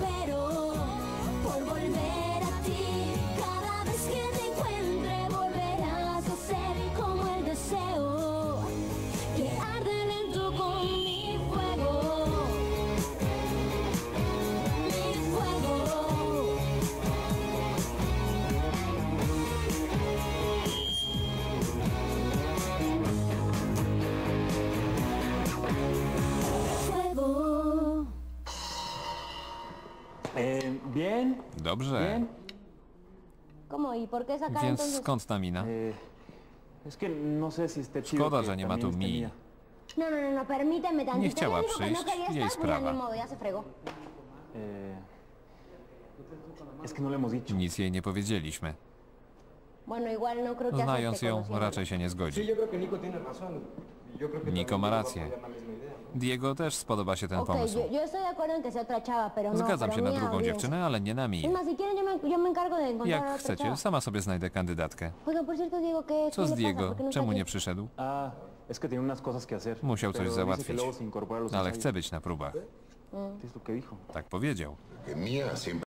espero Eh, bien, Dobrze. bien. ¿Cómo? ¿Y por qué sacar Więc entonces? skąd ta mina? Eh, es que no sé si chido Szkoda, que że nie ma tu mi. mía. No, no, no, no, permíteme tantito. Nie chciała Ya dijo que przyjść, no quería jej estar, pues ya sprawa. ni modo, ya se fregó. Eh, es que no le hemos dicho. Nic jej nie powiedzieliśmy. Bueno, igual no creo que Znając ją, raczej się nie zgodzi. yo creo que Nico tiene razón. Yo creo que Nico también ma Diego va a rację. apoyar. Diego też spodoba się ten pomysł. yo, yo estoy de acuerdo en que sea otra chava, pero no, Zgadzam pero się na mía, drugą olvídense. dziewczynę, ale nie na mi. Es más, si quieren yo me, yo me encargo de encontrar a Jak otra chcecie, chava. sama sobie znajdę kandydatkę. Oiga, por cierto, Diego, ¿qué, Co qué z le pasa? Diego? ¿Por qué no está Czemu aquí? nie przyszedł? Ah, es que tiene unas cosas que hacer. Musiał coś pero dice que załatwić. luego se incorpora a los Ale ensayos. chce być na próbach. Es lo que dijo. Tak powiedział. Que Mía siempre